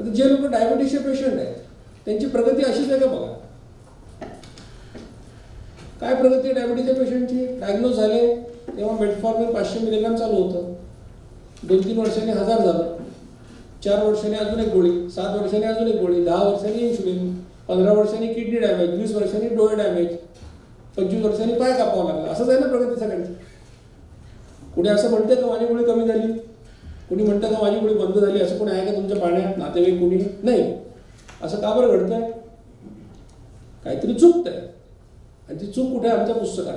आता जे लोक डायबिटीसचे पेशंट आहेत त्यांची प्रगती अशीच आहे का बघा? काय प्रगती आहे डायबिटीसच्या पेशंटची डायग्नोज झाले तेव्हा मेटफॉर्मिन पाचशे मिलीग्राम चालू होतं. दोन तीन वर्षांनी हजार झालं. चार वर्षांनी अजून एक गोळी सात वर्षांनी अजून एक गोळी दहा वर्षांनी इन्शुलिन पंधरा वर्षांनी किडनी डॅमेज वीस वर्षांनी डोळे डॅमेज पंचवीस वर्षांनी पाय कापावं लागला. असंच आहे ना प्रगती सगळ्यांची? कुणी असं म्हणते का माझी गोळी कमी झाली? कुणी म्हणतं का माझी गोळी बंद झाली? असं कोणी आहे का तुमच्या पाण्यात नातेवाईक कुणी? नाही. असं का बरं घडतंय? काहीतरी चुकतंय आणि ती चूक कुठे आहे? आमच्या पुस्तकात.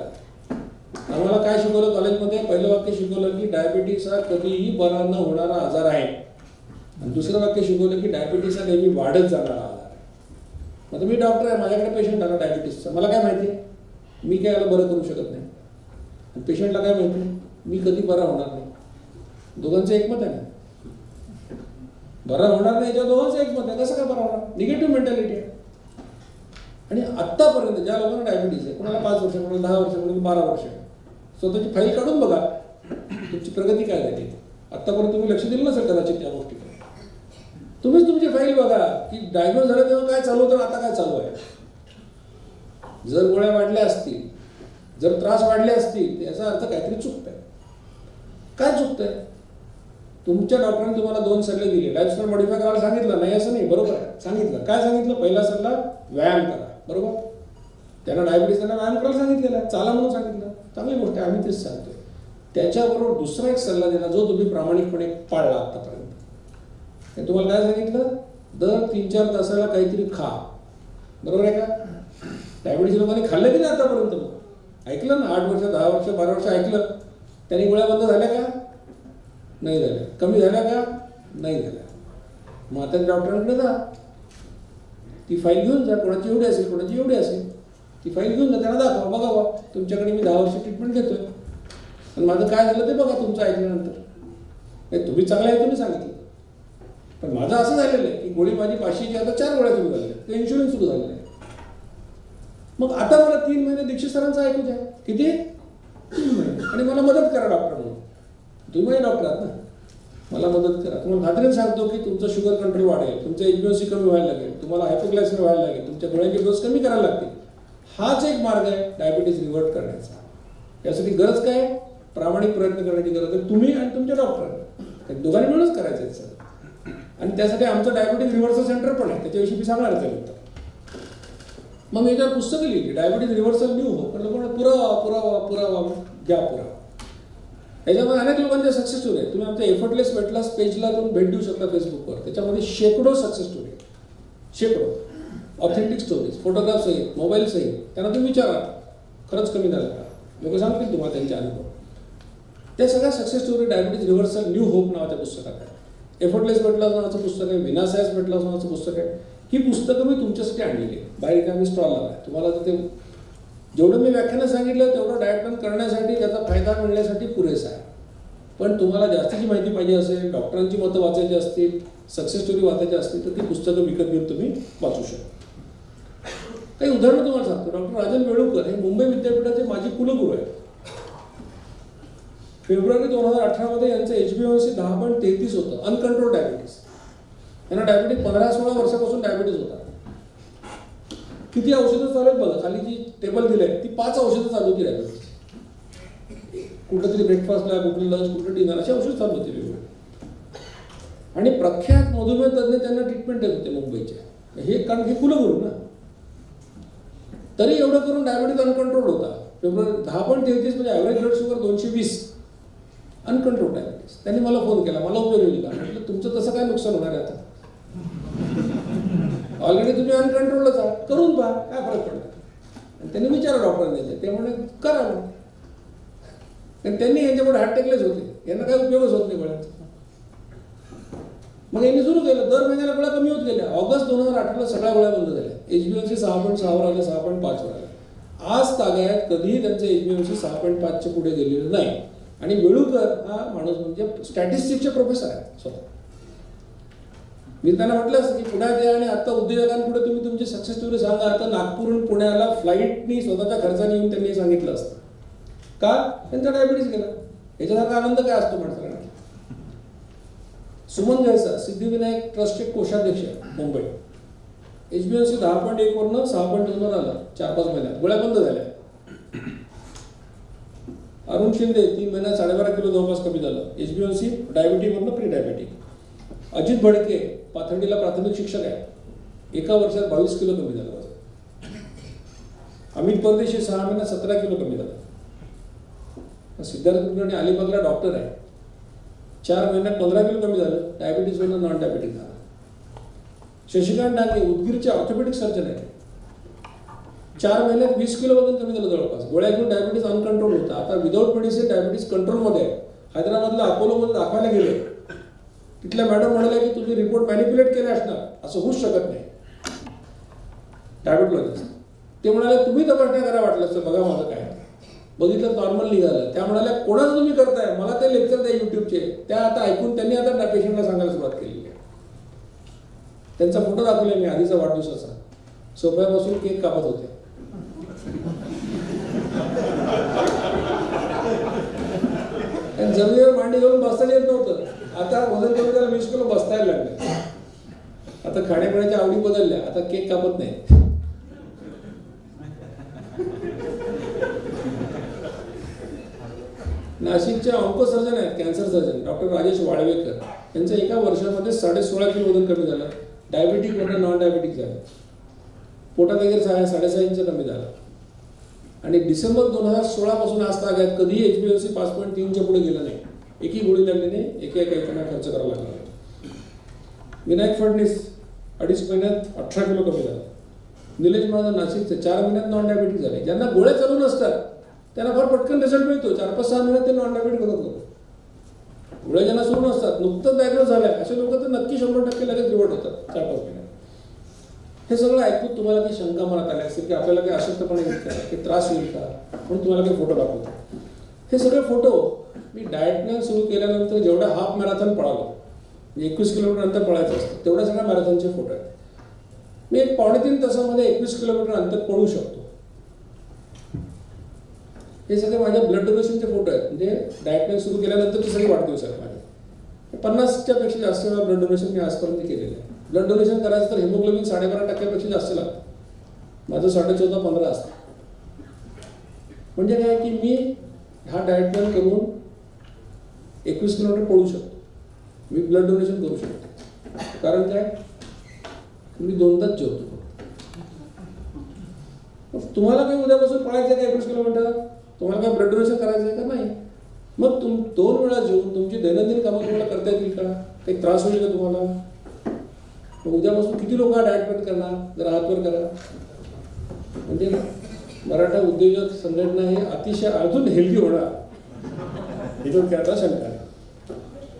आम्हाला काय शिकवलं कॉलेजमध्ये? पहिलं वाक्य शिकवलं की डायबिटीस हा कधीही बरा न होणारा आजार आहे. आणि दुसरं वाक्य शिकवलं की डायबिटीस हा नेहमी वाढत जाणारा आजार आहे. मग आता मी डॉक्टर आहे. माझ्याकडे पेशंट आला डायबिटीसचा. मला काय माहिती? आहे मी काय याला बरं करू शकत नाही. आणि पेशंटला काय माहिती? मी कधी बरा होणार नाही. दोघांचं एकमत आहे ना बरा होणार नाही याच्या दोघांचं एकमत आहे कसं काय बरा होणार? निगेटिव्ह मेंटॅलिटी आहे. आणि आत्तापर्यंत ज्या लोकांना डायबिटीज आहे कोणाला पाच वर्ष कोणाला दहा वर्ष कोणाला बारा वर्ष स्वतःची फाईल काढून बघा तुमची प्रगती काय झाली. आत्तापर्यंत तुम्ही लक्ष दिलं नसेल कदाचित त्या गोष्टीकडे. तुम्हीच तुमची फाईल बघा की डायग्नोज झालं तेव्हा काय चालू होतं आता काय चालू आहे. जर गोळ्या वाढल्या असतील जर त्रास वाढले असतील याचा अर्थ काहीतरी चुकतंय. काय चुकतंय? तुमच्या डॉक्टरांनी तुम्हाला दोन सल्ले दिले. लाईफस्टाईल मॉडिफाय करायला सांगितलं? नाही असं नाही. बरोबर आहे. सांगितलं. काय सांगितलं? पहिला सल्ला व्यायाम करा. बरोबर? त्यांना डायबिटीस त्यांना व्यायाम करायला सांगितलेला आहे. चाला म्हणून सांगितलं. चांगली गोष्ट आहे. आम्ही तेच सांगतोय. त्याच्याबरोबर दुसरा एक सल्ला देणार जो तुम्ही प्रामाणिकपणे पाळला आतापर्यंत. तुम्हाला काय सांगितलं? दर तीन चार तासाला काहीतरी खा. बरोबर आहे का? डायबिटीस लोकांनी खाल्लं की नाही आतापर्यंत? ऐकलं ना? आठ वर्ष दहा वर्ष बारा वर्ष ऐकलं. त्यांनी गोळ्या बंद झाल्या का? नाही झाल्या कमी झाल्या का? नाही झाल्या मग आता डॉक्टरांकडे जा. ती फाईल घेऊन जा. कोणाची एवढी असेल कोणाची एवढी असेल. ती फाईल घेऊन जा त्यांना दाखवा बघावा. तुमच्याकडे मी दहा वर्ष ट्रीटमेंट घेतोय. आणि माझं काय झालं ते बघा तुमचं ऐकल्यानंतर. नाही तुम्ही चांगलं आहे तुम्ही सांगितलं. पण माझं असं झालेलं आहे की गोळी माझी पाचशेची आता चार गोळ्या सुरू झाल्या ते इन्शुरन्स सुरू झालेलं आहे. मग आता मला तीन महिने दीक्षित सरांचं ऐकू द्या. किती? तीन महिने. आणि मला मदत करा डॉक्टर तुम्ही डॉक्टर ना मला मदत करा. तुम्हाला खात्रीने सांगतो की तुमचं शुगर कंट्रोल वाढेल तुमचं एचबीओसी कमी व्हायला लागेल तुम्हाला हायपोग्लायसिन व्हायला लागेल तुमच्या डोळ्याचे डोस कमी करायला लागतील. हाच एक मार्ग आहे डायबिटीस रिव्हर्ट करण्याचा. यासाठी गरज काय आहे? प्रामाणिक प्रयत्न करण्याची गरज आहे. तुम्ही आणि तुमच्या डॉक्टर दोघांनी मिळूनच करायचं आहे सर आणि त्यासाठी आमचं डायबिटीस रिव्हर्सल सेंटर पण आहे. त्याच्याविषयी मी सांगणार आहे नंतर मग मी त्यावर पुस्तकं लिहिली. डायबिटीस रिव्हर्सल न्यू हो पण लोकांना पुरावा पुरावा पुरावा द्या पुरावा याच्यामध्ये अनेक लोकांचे सक्सेस स्टोरी आहेत. तुम्ही आमच्या एफर्टलेस वेटलास पेजला जाऊन भेट देऊ शकता फेसबुकवर त्याच्यामध्ये शेकडो सक्सेस स्टोरी आहेत. शेकडो. ऑथेंटिक स्टोरीज फोटोग्राफ्स आहेत मोबाईल्स आहेत त्यांना तुम्ही विचारा. खरंच कमी झाला का? लोक सांगतील तुम्हाला त्यांचे अनुभव. त्या सगळ्या success story diabetes reversal new hope नावाच्या पुस्तकात आहे. एफर्टलेस वेटलास नावाचं पुस्तक आहे. विनासायस वेटलास नावाचं पुस्तक आहे. ही पुस्तकं मी तुमच्यासाठी आणलेली आहे बाहेर आम्ही स्टॉल लावला आहे. तुम्हाला तर ते जेवढं मी व्याख्यानं सांगितलं तेवढं डायट प्लॅन करण्यासाठी त्याचा फायदा मिळण्यासाठी पुरेसा आहे. पण तुम्हाला जास्तीची माहिती पाहिजे असेल डॉक्टरांची मतं वाचायची असतील सक्सेस स्टोरी वाचायची असतील तर ती पुस्तकं विकत घेऊन तुम्ही वाचू शकता. काही उदाहरणं तुम्हाला सांगतो. डॉक्टर राजन वेळुकर हे मुंबई विद्यापीठाचे माजी कुलगुरू आहेत. फेब्रुवारी दोन हजार अठरामध्ये यांचं एच बी सी दहा पॉईंट तेहतीस होतं अनकंट्रोल डायबिटीस यांना डायबिटीस पंधरा सोळा वर्षापासून डायबिटीस होता. किती औषधं चालू आहेत बघा खाली जी टेबल दिली आहे ती पाच औषधं चालू होती डायबिटीस कुठं तरी ब्रेकफास्टला कुठलं लंच कुठलं डिनर अशी औषधं चालू होती वेगवेगळी आणि प्रख्यात मधुमेह तज्ज्ञ त्यांना ट्रीटमेंट देत होते मुंबईचे हे कारण हे कुलगुरू ना. तरी एवढं करून डायबिटीज अनकंट्रोल होता. फेब्रुवारी दहा पॉईंट तेहतीस म्हणजे ॲव्हरेज ब्लड शुगर दोनशे वीस. अनकंट्रोल डायबिटीस त्यांनी मला फोन केला मला उपयोग येईल का? म्हटलं तुमचं तसं काय नुकसान होणार आहे आता? ऑलरेडी तुम्ही अनकंट्रोलच आहात करून पहा काय फरक पडतो आणि त्यांनी विचारा डॉक्टरांनी ते म्हणे करा मग. आणि त्यांनी यांच्यापुढे हात टेकलेच होते यांना काय उपयोगच होत नाही गोळ्यांचा मग यांनी सुरू केलं. दर महिन्याला गोळ्या कमी होत गेल्या. ऑगस्ट दोन हजार अठराला सगळ्या गोळ्या बंद झाल्या. एच बी एमसी सहा पॉईंट सहावर आल्या सहा पॉईंट पाचवर आल्या. आज तागायत कधीही त्यांचं एच बी एमसी सहा पॉईंट पाचच्या पुढे गेलेलं नाही. आणि वेळूकर हा माणूस म्हणजे स्टॅटिस्टिकचे प्रोफेसर आहेत स्वतः. मी त्यांना म्हटलं असतं की पुण्यात या आणि आता उद्योजकांपुढे तुम्ही तुमची सक्सेस स्टोरी सांगा. आता नागपूरहून पुण्याला फ्लाईटनी स्वतःच्या खर्चाने येऊन त्यांनी सांगितलं असतं. का? त्यांचा डायबिटीस गेला. याच्यासारखा आनंद काय असतो माणसाला? सुमन जयसा सिद्धिविनायक ट्रस्टचे कोषाध्यक्ष Mumbai. H B M C दहा पॉईंट एक वरनं सहा पॉईंट दोनवर आलं चार पाच महिन्यात. गोळ्या बंद झाल्या. अरुण शिंदे तीन महिन्यात साडेबारा किलो जवळपास कमी झालं. एच बी एन सी डायबिटीमधनं प्री डायबिटिक अजित भडके पाथर्डीला प्राथमिक शिक्षक आहे. एका वर्षात बावीस किलो कमी झालं वजन अमित परदेशी सहा महिन्यात सतरा किलो कमी झालं. सिद्धार्थ कुलकर्णी अलिबागला डॉक्टर आहे. चार महिन्यात पंधरा किलो कमी झालं. डायबिटीजवरनं नॉन डायबिटीक झालं. शशिकांत डांगे उदगीरचे ऑर्थोपेडिक सर्जन आहे. चार महिन्यात वीस किलो वजन कमी झालं जवळपास. गोळ्या घेऊन डायबिटीज अनकंट्रोल होता. आता विदाऊट मेडिसिन डायबिटीज कंट्रोलमध्ये आहे. हैदराबादला अपोलोमध्ये दाखवायला गेले तिथल्या मॅडम म्हणाल्या की तुम्ही रिपोर्ट मॅनिप्युलेट केले असणार. असं होऊच शकत नाही. डायबिटॉलॉजिस्ट ते म्हणाले तुम्ही तपासण्या करा वाटलं तर बघा माझं काय बघितलं नॉर्मल निघालं. त्या म्हणाल्या कोणाचं तुम्ही करताय? मला ते लेक्चर द्या युट्यूबचे त्या आता ऐकून त्यांनी आता पेशंटला सांगायला सुरुवात केलेली आहे. त्यांचा फोटो दाखवला मी आधीचा वाढदिवसाचा. सोफ्यापासून केक कापत होते. आणि जमिनीवर मांडी घेऊन बसता येत नव्हतं. आता वजन कमी झालं वीस किलो बसतायला लागले. आता खाण्यापिण्याच्या आवडी बदलल्या आता केक कापत नाही. नाशिकचे ऑन्कोसर्जन आहेत cancer surgeon doctor Rajesh Walwekar यांचं एका वर्षामध्ये साडे सोळा किलो वजन कमी झालं. डायबिटिक म्हणजे नॉन डायबिटिक झालं. पोटात वगैरे सहा साडेसहा इंच कमी झालं. आणि डिसेंबर दोन हजार सोळा पासून आज तागायत कधीही एच बी एफ सी पाच पॉईंट तीनच्या पुढे गेलं नाही. एकही गोळी लागली एक एक एका एकांना खर्च करावा लागला विनायक फडणीस अडीच महिन्यात अठरा किलो कमी झाला. निलेश महाराज नाशिकचे चार महिन्यात नॉन डायबिटिक झाले. ज्यांना गोळ्या चालू नसतात त्यांना फार पटकन रिझल्ट मिळतो. चार पाच सहा महिन्यात ते नॉन डायबिटिक होतात गोळ्या ज्यांना सुरू नसतात नुकतंच डायग्नोज झाल्या असे लोक तर नक्की शंभर टक्के लगेच रिवॉर्ड होतात चार पाच महिन्यात. हे सगळं ऐकून तुम्हाला ती शंका मनात आली असेल की आपल्याला काही अशक्तपणे येईल का की त्रास होईल का? म्हणून तुम्हाला काही फोटो दाखवतो. हे सगळे फोटो मी डाएट प्लॅन सुरू केल्यानंतर जेवढा हाफ मॅरेथॉन पळालो म्हणजे एकवीस किलोमीटर अंतर पळायचं असतं तेवढ्या सगळ्या मॅरेथॉनचे फोटो आहेत. मी एक पावणे तीन तासामध्ये एकवीस किलोमीटर अंतर पळू शकतो. हे सगळे माझ्या ब्लड डोनेशनचे फोटो आहेत. म्हणजे डाएट प्लॅन सुरू केल्यानंतरचे सगळे वाढदिवस आहेत माझे. पन्नासच्या पेक्षा जास्त वेळा ब्लड डोनेशन मी आजपर्यंत केलेलं आहे. ब्लड डोनेशन करायचं तर हिमोग्लोबिन साडेबारा टक्क्यापेक्षा जास्त लागतं. माझं साडे चौदा पंधरा असतं. म्हणजे काय की मी हा डाएट प्लॅन करून एकवीस किलोमीटर पळू शकतो. मी ब्लड डोनेशन करू शकतो. कारण काय? मी दोनदाच जेवतो मग तुम्हाला काही उद्यापासून पळायचं आहे का एकवीस किलोमीटर? तुम्हाला काय ब्लड डोनेशन करायचं आहे का? नाही. मग तुम दोन वेळा जेवून तुमची दैनंदिन कामं तुम्हाला करता येतील का? काही त्रास होईल का तुम्हाला? मग उद्यापासून किती लोक डायटमेंट करणार? जरा हातवर करा. म्हणजे मराठा उद्योजक संघटना हे अतिशय अजून हेल्दी होणार. याच्यावर काय आता शंका आहे